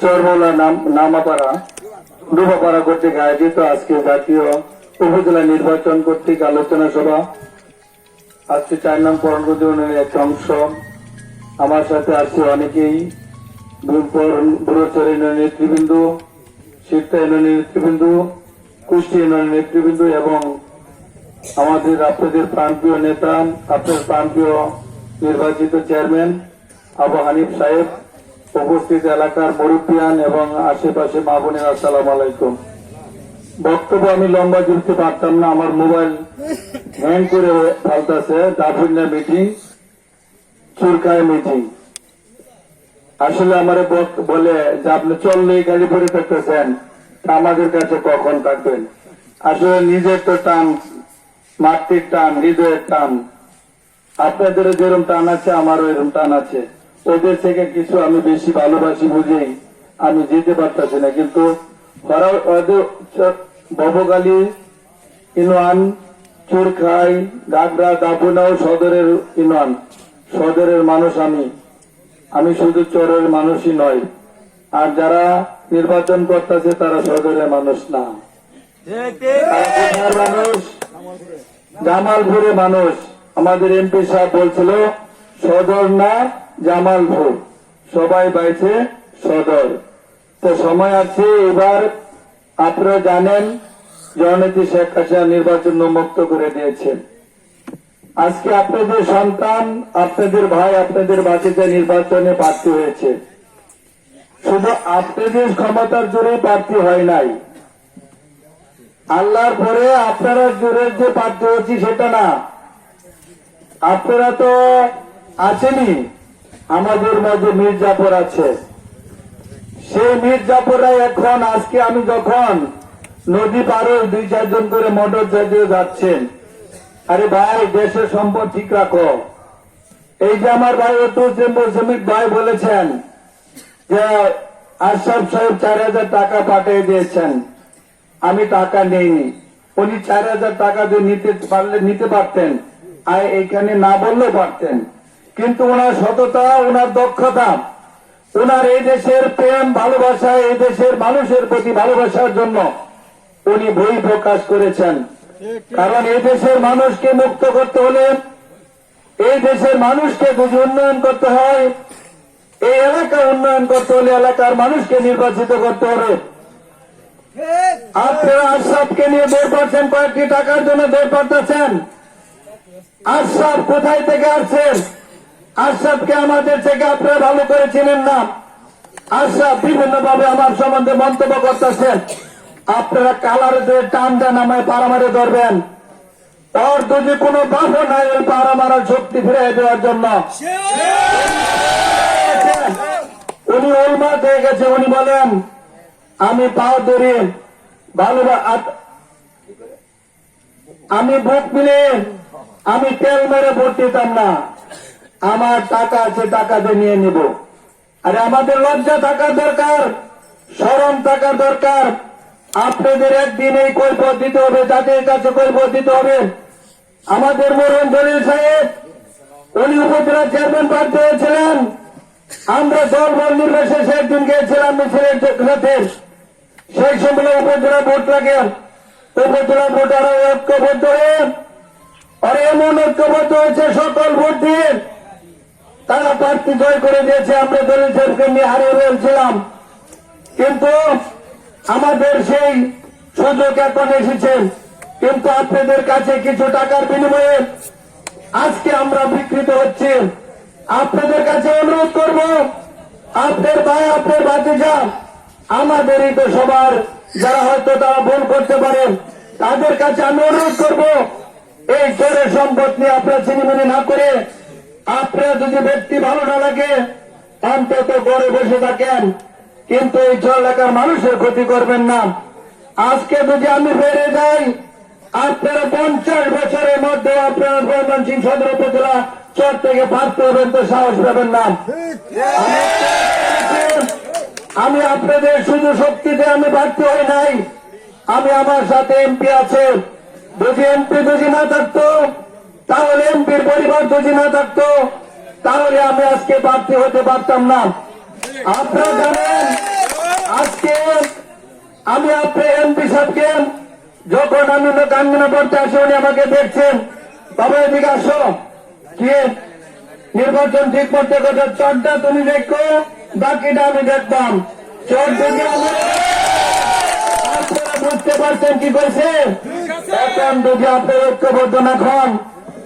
চরমলা নাম, নামাপাড়া ডুবাপাড়া কর্তৃক আয়োজিত আজকে জাতীয় উপজেলা নির্বাচন কর্তৃক আলোচনা সভা। আজকে চার নাম পরণগঞ্জ ইউনিয়নের এক অংশ। আমার সাথে আছে অনেকেই বুড়োচর ইউনিয়নের নেতৃবৃন্দ শিবতা ইউনিয়নের নেতৃবৃন্দ, কুষ্টি ইউনিয়নের নেতৃবৃন্দ এবং আমাদের আপনাদের প্রাণপ্রিয় নেতা, আপনার প্রাণপ্রিয় নির্বাচিত চেয়ারম্যান আবু হানিফ সাহেব। উপস্থিত এলাকার মুরব্বিয়ান এবং আশেপাশে মা বোনের, আসসালাম আলাইকুম। বক্তব্য আমি লম্বা জুড়তে পারতাম না, আমার মোবাইল হ্যাং করে ফালতাছে দাফিনা মিটিং চুরকায় মিটিং আসলে আমার বলে যে আপনি চললেই গাড়ি পরে থাকতেছেন আমাদের কাছে কখন থাকবেন? আসলে নিজের তো টান মাতৃক টান, হৃদয়ের টান। আপনাদের যেরকম টান আছে, আমারও এরকম টান আছে। ওদের থেকে কিছু আমি বেশি ভালোবাসি বুঝেই আমি যেতে পারতেছি না। কিন্তু আমি। শুধু চরের মানুষই নয় আর যারা নির্বাচন করতেছে তারা সদরের মানুষ না। মানুষ জামালপুরে মানুষ। আমাদের এমপি সাহেব বলছিল, সদর না জামালপুর সবাই বাইছে সদর। তো সময় আছে, এবার আপনারা জানেন, জননেত্রী শেখ হাসিনা নির্বাচন মুক্ত করে দিয়েছেন। আজকে আপনাদের সন্তান, আপনাদের ভাই, আপনাদের বাচ্চাতে নির্বাচনে প্রার্থী হয়েছে। শুধু আপনাদের ক্ষমতার জোরে প্রার্থী হয় নাই। আল্লাহর পরে আপনারা জোরে যে প্রার্থী হচ্ছি সেটা না। আপনারা তো আছেনই। আমাদের মধ্যে মির্জাপুর আছে। সেই মির্জাপুররা এখন, আজকে আমি যখন নদী পারে দুই চারজন করে মোটর চালিয়ে যাচ্ছেন, আরে ভাই, দেশের সম্পদ ঠিক রাখো। এই যে আমার ভাই অতুল শ্রমিক ভাই বলেছেন যে আশরাফ সাহেব চার হাজার টাকা পাঠিয়ে দিয়েছেন। আমি টাকা নেইনি। উনি চার হাজার টাকা দিয়ে নিতে পারলে নিতে পারতেন, আর এইখানে না বললেও পারতেন। কিন্তু ওনার সততা, ওনার দক্ষতা, ওনার এই দেশের প্রেম, ভালোবাসা, এই দেশের মানুষের প্রতি ভালোবাসার জন্য উনি বই প্রকাশ করেছেন। কারণ এই দেশের মানুষকে মুক্ত করতে হলে, এই দেশের মানুষকে বুঝে উন্নয়ন করতে হয়। এই এলাকা উন্নয়ন করতে হলে এলাকার মানুষকে নির্বাচিত করতে হবে। আপনারা আশরাফকে নিয়ে দৌড় পাচ্ছেন কয়েকটি টাকার জন্য বের পাঠাচ্ছেন আশরাফ কোথায় থেকে আসছেন? আশরাফকে আমাদের থেকে আপনারা ভালো করে চিনেন না। আশরাফ বিভিন্ন ভাবে আমার সম্বন্ধে মন্তব্য করতেছেন আপনারা কালার দিয়ে টান দেন আমায় পাড়া মারে ধরবেন। যদি নাই ওই পাড়া মারার শক্তি ফিরে দেওয়ার জন্য। উনি ওলমাত হয়ে গেছে, উনি বলেন, আমি পাও ধরি ভালো আমি ভোট মিলে আমি তেল মেরে ভোট দিতাম না। আমার টাকা আছে টাকা দিয়ে নিয়ে নিব। আরে আমাদের লজ্জা থাকার দরকার স্মরণ থাকার দরকার। আপনাদের একদিন এই কৈফত দিতে হবে যাদের কাছে কৈফত দিতে হবে। আমাদের মরণ দলিল সাহেব উনি উপজেলা চেয়ারম্যান প্রার্থী হয়েছিলেন আমরা দল বল নির্বিশেষে একদিন গিয়েছিলাম মিছিলের সাথে সেই সময় উপজেলা ভোট লাগে। উপজেলা ভোট ঐক্যবদ্ধ হয়ে, আর এমন ঐক্যবদ্ধ হয়েছে সকল ভোট দিয়ে তারা প্রার্থী জয় করে দিয়েছে, আমরা দলিল সাহেবকে নিয়ে হারিয়ে রয়েছিলাম কিন্তু আমাদের সেই সুযোগ এখন এসেছে। কিন্তু আপনাদের কাছে কিছু টাকার বিনিময়ে আজকে আমরা বিকৃত হচ্ছি। আপনাদের কাছে অনুরোধ করব, আপনার ভাই, আপনার ভাতিজা আমাদেরই তো সবার যারা হয়তো তারা ভুল করতে পারেন তাদের কাছে আমি অনুরোধ করব, এই চোরের সম্পদ নিয়ে আপনারা চিনিমিনি না করে আপনার যদি ব্যক্তি ভালো না লাগে, অন্তত ঘরে বসে থাকেন। কিন্তু এই চর এলাকার মানুষের ক্ষতি করবেন না। আজকে যদি আমি বেড়ে যাই, আপনারা পঞ্চাশ বছরের মধ্যে আপনারা বর্মান সিং সদর উপজেলা চর থেকে পারতে হবেন তো সাহস পাবেন না। আমি আপনাদের শুধু শক্তিতে আমি প্রার্থী হই নাই। আমি আমার সাথে এমপি আছে। যদি এমপি যদি না থাকতো তাহলে এমপির পরিবার যদি না থাকতো তাহলে আমি আজকে প্রার্থী হতে পারতাম না। আপনারা জানেন আজকে আমি আপনার এমপি সাহেবকে যখন আমি গাঙ্গনা পড়তে আসি উনি আমাকে দেখছেন। বাবা এদিকে আসো। কি? নির্বাচন ঠিক করতে করতে চটটা তুমি দেখো বাকিটা আমি দেখতাম। চট দেখে আপনারা বুঝতে পারছেন কি করছে এখন যদি আপনার ঐক্যবদ্ধ না খান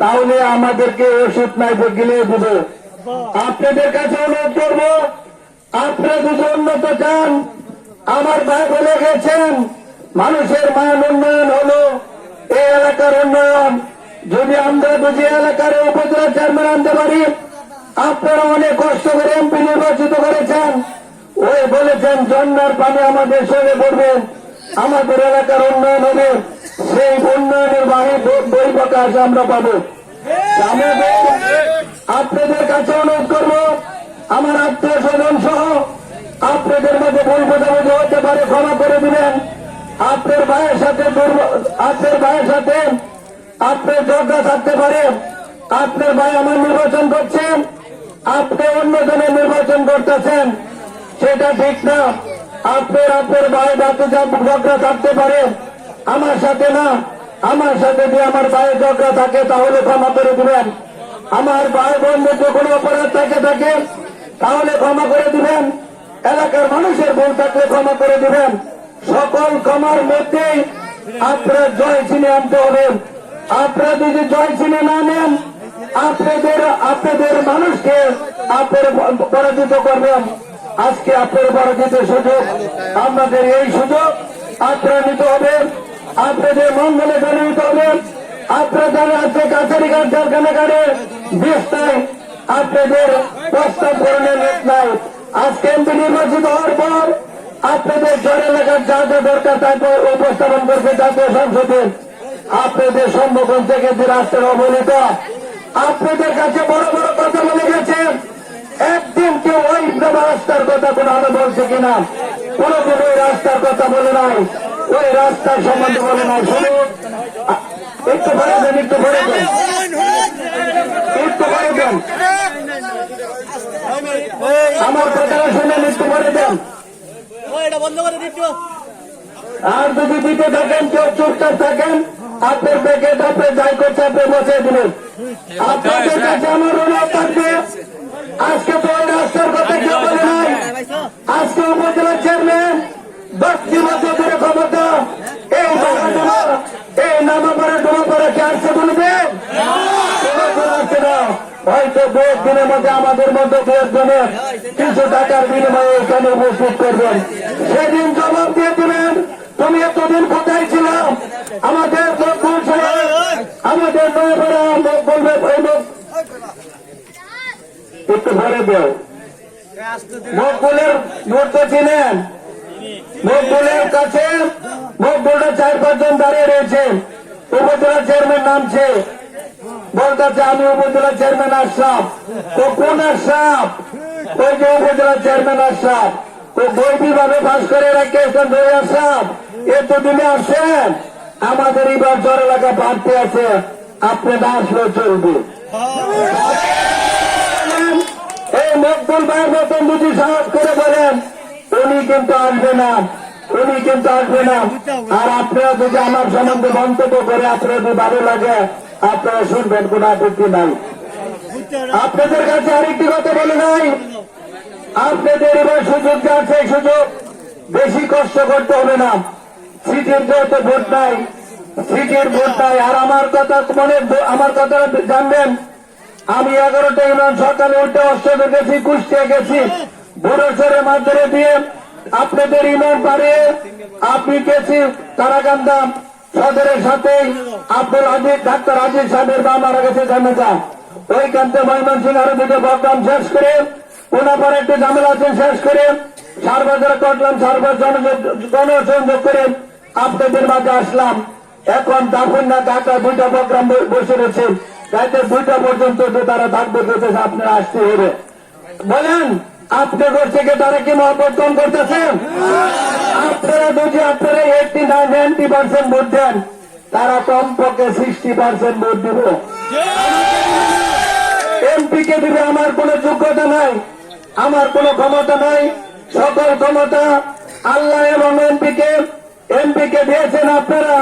তাহলে আমাদেরকে ওষুধ নাই গিলে দেবে আপনাদের কাছে অনুরোধ করব, আপনারা যদি উন্নত চান, আমার ভাই বলে গেছেন, মানুষের মান উন্নয়ন হলো এই এলাকার উন্নয়ন। যদি আমরা যদি এলাকার উপজেলা চেয়ারম্যান আনতে পারি, আপনারা অনেক কষ্ট করে এমপি নির্বাচিত করেছেন। ওই বলেছেন জন্মার পানি আমাদের সঙ্গে পড়বে, আমাদের এলাকার উন্নয়ন হবে। প্রকাশ আমরা পাবো। আপনাদের কাছে অনুরোধ করব, আমার আত্মীয় স্বজন সহ আপনাদের মধ্যে ভুল বোঝাবুঝি হতে পারে, ক্ষমা করে দিবেন। আপনার ভাইয়ের সাথে আপনার ভাইয়ের সাথে আপনার ঝগড়া থাকতে পারে। আপনার ভাই আমার নির্বাচন করছেন, আপনি অন্যজনের নির্বাচন করতেছেন। সেটা ঠিক না। আপনার আপনার ভাই বাতে ঝগড়া থাকতে পারে, আমার সাথে না। আমার সাথে যদি আমার ভাইয়ের ঝগড়া থাকে, তাহলে ক্ষমা করে দিবেন। আমার ভাই বোনদের কোনো অপরাধ থাকে থাকে, তাহলে ক্ষমা করে দিবেন। এলাকার মানুষের ভুল থাকলে ক্ষমা করে দিবেন। সকল ক্ষমার মধ্যেই আপনার জয় চিনে আনতে হবে। আপনারা যদি জয় চিনে না নেন, আপনাদের আপনাদের মানুষকে আপনার পরাজিত করবেন। আজকে আপনার পরাজিত সুযোগ আপনাদের এই সুযোগ আপনারা নিতে হবে। আপনাদের মঙ্গলে নিতে হবে আপনাদের আজকে কাছারি ঘাট কারখানা ঘাটে বেশ আপনাদের প্রস্তাব করণের নেট নাই আজকে এমপি নির্বাচিত হওয়ার পর আপনাদের জ্বর এলাকার যা যা দরকার তারপর উপস্থাপন করবে জাতীয় সংসদে। আপনাদের সম্মুখীন থেকে যে রাষ্ট্রের অবহেলিত, আপনাদের কাছে বড় বড় কথা বলে গেছেন একদিন কেউ ওই রাস্তার কথা কোনো আলো বলছে কিনা? কোন কোন রাস্তার কথা বলে নাই। ওই রাস্তার সম্বন্ধে বলে শুনুন। একটু ভরে দেন একটু ভরে দেন। একটু ভরে দেন। আমার শুনেন একটু ভরে দেন। আর যদি দিতে থাকেন কেউ চুপচাপ থাকেন। আপনার প্যাকেট আপনি যাই করছে আপনি বসে দিলেন। আপনাদের কাছে আমার অনুরোধ থাকবে। আজকে তো ওই রাস্তার কথা কেউ বলে নাই। আজকে উপজেলা চেয়ারম্যান দশটি বছর ধরে ক্ষমতা এই বাগানগুলো এই নামাপাড়া ডোমাপাড়া কে আসছে বলবে? আসছে না হয়তো দু দিনের মধ্যে আমাদের মধ্যে দু একজনের কিছু টাকার বিনিময়ে এখানে উপস্থিত করবেন। সেদিন জবাব দিয়ে দিবেন তুমি এতদিন কোথায় ছিলাম আমাদের আমাদের বলবে একটু ভরে দেও। মকবুলের নোট তো চিনেন। মকবুলের কাছে মকবুলটা চার পাঁচজন দাঁড়িয়ে রয়েছে। উপজেলা চেয়ারম্যান নামছে। বলতেছে আমি উপজেলা চেয়ারম্যান আসলাম তো কোন আসলাম ওই যে উপজেলা চেয়ারম্যান আসলাম তো বই বিভাগে পাশ করে রাখিয়েছেন বই আসলাম এতদিনে আসছেন আমাদের এবার জ্বর এলাকা বাড়তে আছে। আপনি না আসলেও চলবে। এই মকবুল ভাইয়ের মতন যদি সাহস করে বলেন কিন্তু আসবে না। উনি কিন্তু আসবে না। আর আপনারা যদি আমার সম্বন্ধে মন্তব্য করে আপনারা যদি ভালো লাগে, আপনারা শুনবেন কোন আপত্তি নাই। আপনাদের কাছে আরেকটি কথা বলে নাই আপনাদের এবার সুযোগ যা আছে সুযোগ বেশি কষ্ট করতে হবে না। সিটির যেহেতু ভোট নাই, সিটির ভোট নাই, আর আমার কথা মনে, আমার কথা জানবেন? আমি এগারোটা ইউনিয়ন সকালে উঠে অষ্টমে গেছি কুষ্টিয়া গেছি ভোরেশ্বরের মাধ্যমে দিয়ে আপনাদের ইউনিয়ন পারে আপনি গেছি তারাকান্দা সদরের সাথে। আব্দুল আজিজ ডাক্তার আজিজ সাহেবের বা মারা গেছে জানাজা ওইখানতে ময়মনসিং আরও দুটো প্রোগ্রাম শেষ করে পুনাপার একটু ঝামেলা আছে, শেষ করে সারবাজারে করলাম সারবার জনসংযোগ করে আপনাদের মাঝে আসলাম। এখন দাফন না ঢাকা দুইটা প্রোগ্রাম বসে রয়েছে। রাতে দুইটা পর্যন্ত তারা থাকবে আপনারা আসতে হবে। বলেন আপনাদের থেকে তারা কি মহব্বত করতেছেন? আপনারা যদি আপনারা এইটি নাইনটি পার্সেন্ট ভোট দেন, তারা কমপক্ষে সিক্সটি পার্সেন্ট ভোট দিব। এমপি কে দিবে আমার কোনো যোগ্যতা নাই, আমার কোনো ক্ষমতা নাই, সকল ক্ষমতা আল্লাহ এবং এমপি কে এমপি কে দিয়েছেন আপনারা,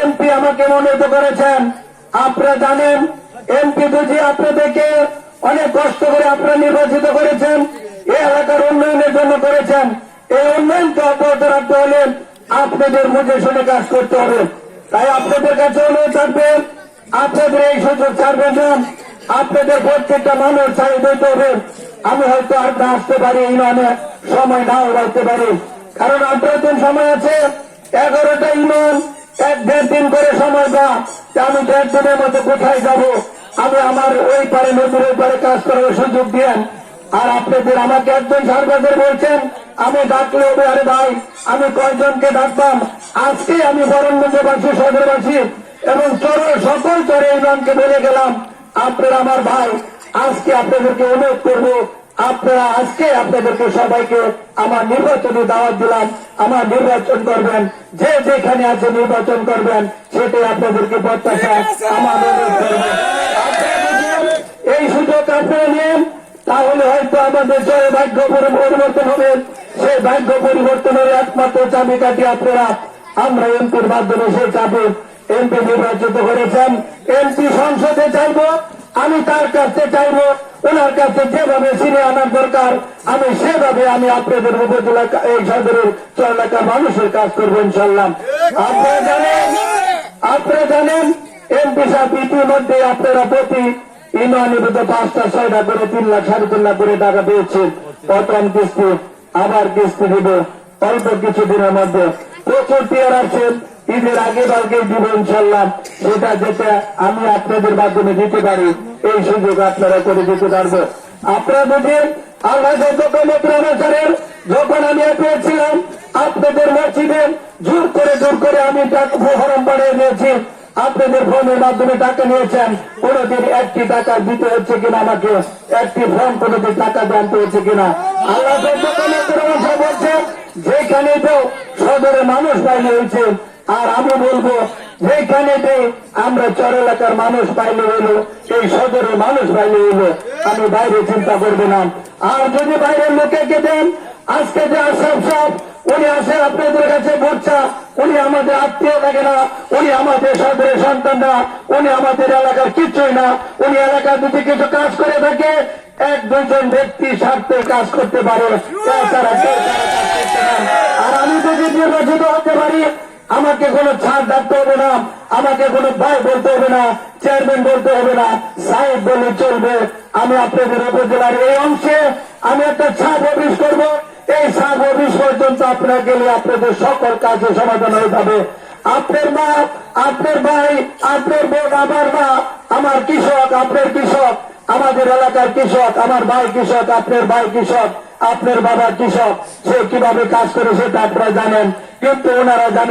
এমপি আমাকে মনোনীত করেছেন, আপনারা জানেন, এমপি দুজি আপনাদেরকে অনেক কষ্ট করে আপনারা নির্বাচিত করেছেন এই এলাকার উন্নয়নের জন্য করেছেন। এই উন্নয়নকে অব্যাহত রাখতে হলে আপনাদের বুঝে শুনে কাজ করতে হবে। তাই আপনাদের কাছে অনুরোধ থাকবে, আপনাদের এই সুযোগ ছাড়বেন না। আপনাদের প্রত্যেকটা মানুষ চাই দিতে হবে। আমি হয়তো আর না আসতে পারি, এই মানে সময় নাও রাখতে পারি। কারণ আপনার সময় আছে, এগারোটা ইমান, এক দেড় দিন করে সময় তা আমি দেড় দিনের মধ্যে কোথায় যাব? আমি আমার ওই পারে নদীর ওই পারে কাজ করার সুযোগ দিয়েন আর আপনাদের আমাকে একজন সার্বাজের বলছেন, আমি ডাকলে হবে আরে ভাই, আমি কয়জনকে ডাকতাম? আজকে আমি বরণগঞ্জবাসী সদরবাসী এবং চর সকল চরে ইমানকে বলে গেলাম, আপনারা আমার ভাই, আজকে আপনাদেরকে অনুরোধ করব, আপনারা আজকে আপনাদেরকে সবাইকে আমার নির্বাচনে দাওয়াত দিলাম, আমার নির্বাচন করবেন, যে যেখানে আছে নির্বাচন করবেন, সেটাই আপনাদেরকে প্রত্যাশা, আমার অনুরোধ করবেন এই সুযোগ আপনারা নিন। তাহলে হয়তো আমাদের জয় ভাগ্য পরিবর্তন হবে। সেই ভাগ্য পরিবর্তনের একমাত্র চাবিকাঠি আপনারা। আমরা এমপির মাধ্যমে সেই চাবি এমপি নির্বাচিত করেছেন। এমপি সংসদে চাইব, আমি তার কাছে চাইব। ওনার কাছে যেভাবে ছিনে আনার দরকার, আমি সেভাবে আমি আপনাদের উপজেলা এই সদরের এলাকার মানুষের কাজ করব ইনশাল্লাহ। আপনারা জানেন আপনারা জানেন, এমপি সাহেব ইতিমধ্যে আপনারা প্রতি ইমানিবদ্ধ পাঁচটা ছয়টা করে তিন লাখ, সাড়ে তিন লাখ করে টাকা পেয়েছে প্রথম কিস্তি, আবার কিস্তি দিব। অল্প কিছু দিনের মধ্যে। প্রচুর টিয়ার আছে ঈদের আগে বালকে দিব ইনশাল্লাহ সেটা যেটা আমি আপনাদের মাধ্যমে দিতে পারি। এই সুযোগ আপনারা করে দিতে পারব। আপনারা যদি আল্লাহ অনুসারের, যখন আমি পেয়েছিলাম আপনাদের মসজিদে জোর করে জোর করে আমি টাকা হরম বাড়িয়ে দিয়েছি। আপনাদের ফোনের মাধ্যমে টাকা নিয়েছেন, কোনদিন একটি টাকা দিতে হচ্ছে কিনা আমাকে? একটি ফোন কোনদিন টাকা জানতে হচ্ছে কিনা? আল্লাহ যেখানে তো সদরের মানুষ পাইলে হয়েছে। আর আমি বলব, যেখানে আমরা চর এলাকার মানুষ পাইলে হলো, এই সদরের মানুষ পাইলে হলো, আমি বাইরে চিন্তা করব না। আর যদি বাইরের লোকেকে দেন, আজকে যে আশরাফ সাহেব উনি আসে আপনাদের কাছে ভোটচা উনি আমাদের আত্মীয় থাকে না। উনি আমাদের সদরের সন্তান না। উনি আমাদের এলাকার কিছুই না। উনি এলাকার যদি কিছু কাজ করে থাকে। এক দুজন ব্যক্তি স্বার্থে কাজ করতে পারে। আর আমি যদি নির্বাচিত হতে পারি, আমাকে কোনো ছাড় ডাকতে হবে না। আমাকে কোনো ভাই বলতে হবে না। চেয়ারম্যান বলতে হবে না। সাহেব বলে চলবে। আমি আপনাদের উপজেলার এই অংশে আমি একটা ছাপ অফিস করব। এই অফিস পর্যন্ত আপনারা গেলে আপনাদের সকল কাজে সমাধান হয়ে যাবে। আপনার মা, আপনার ভাই, আপনার বোন, আমার মা, আমার কৃষক, আপনার কৃষক, আমাদের এলাকার কৃষক, আমার ভাই কৃষক, আপনার ভাই কৃষক, আপনার বাবা কৃষক, সে কীভাবে কাজ করে সেটা আপনারা জানেন। কিন্তু ওনারা জানেন